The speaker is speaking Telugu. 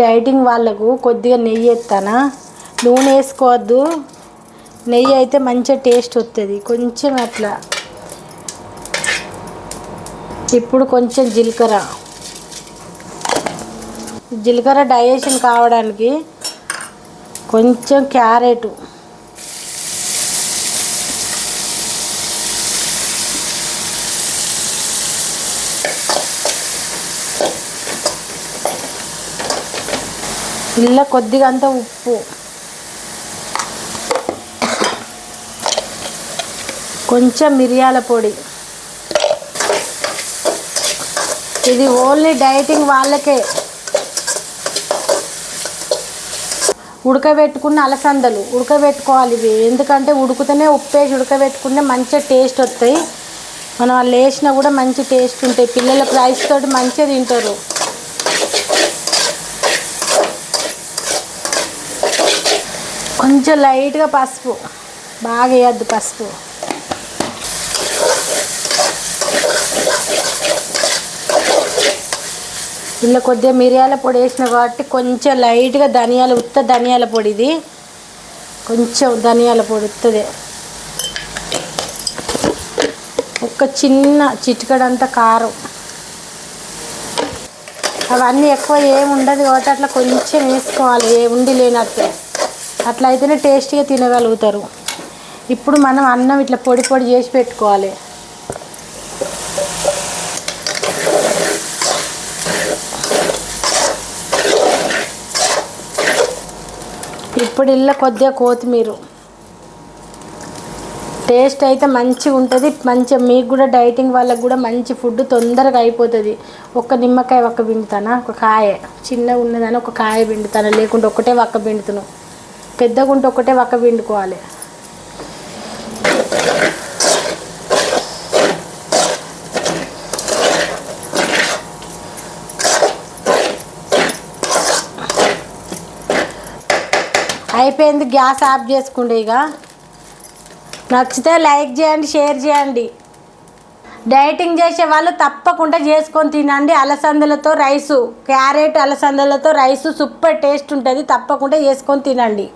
డైటింగ్ వాళ్ళకు కొద్దిగా నెయ్యి ఎత్తానా? నూనె వేసుకోవద్దు. నెయ్యి అయితే మంచిగా టేస్ట్ వస్తుంది కొంచెం అట్లా. ఇప్పుడు కొంచెం జీలకర్ర. జీలకర్ర డైజెషన్ కావడానికి కొంచెం క్యారెట్. ఇలా కొద్దిగా అంత ఉప్పు. కొంచెం మిరియాల పొడి. ఇది ఓన్లీ డైటింగ్ వాళ్ళకే. ఉడకబెట్టుకున్న అలసందలు. ఉడకబెట్టుకోవాలి ఇవి. ఎందుకంటే ఉడుకుతూనే ఉప్పేసి ఉడకబెట్టుకుంటే మంచిగా టేస్ట్ వస్తాయి. మనం వాళ్ళు వేసినా కూడా మంచి టేస్ట్ ఉంటాయి. పిల్లలకు రైస్ తోటి మంచిగా తింటారు. కొంచెం లైట్గా పసుపు. బాగా వేయద్దు పసుపు. ఇలా కొద్దిగా మిరియాల పొడి వేసిన కాబట్టి కొంచెం లైట్గా ధనియాల ఉత్త ధనియాల పొడి ఇది. కొంచెం ధనియాల పొడి ఉత్తదే. ఒక చిన్న చిటికడంత కారం. అవన్నీ ఎక్కువ ఏమి ఉండదు కాబట్టి అట్లా కొంచెం వేసుకోవాలి ఏ ఉండి లేనట్టు. అట్లా అయితేనే టేస్టీగా తినగలుగుతారు. ఇప్పుడు మనం అన్నం ఇట్లా పొడి పొడి చేసి పెట్టుకోవాలి. ఇప్పుడు ఇళ్ళ కొద్దిగా కొత్తిమీర. టేస్ట్ అయితే మంచిగా ఉంటుంది మంచిగా మీకు కూడా డైటింగ్ వాళ్ళకి కూడా మంచి ఫుడ్ తొందరగా అయిపోతుంది. ఒక నిమ్మకాయ ఒక్క పిండుతానా? ఒక కాయ. చిన్నగా ఉన్నదని ఒక కాయ పిండుతాను? లేకుంటే ఒకటే వక్క పిండుతాను పెద్దగా ఉంటే ఒకటే వక్క పిండుకోవాలి. అయిపోయింది గ్యాస్ ఆఫ్ చేసుకోండి ఇక. నచ్చితే లైక్ చేయండి షేర్ చేయండి. డైటింగ్ చేసే వాళ్ళు తప్పకుండా చేసుకొని తినండి. అలసందలతో రైసు క్యారెట్ అలసందలతో రైసు సూపర్ టేస్ట్ ఉంటుంది. తప్పకుండా చేసుకొని తినండి.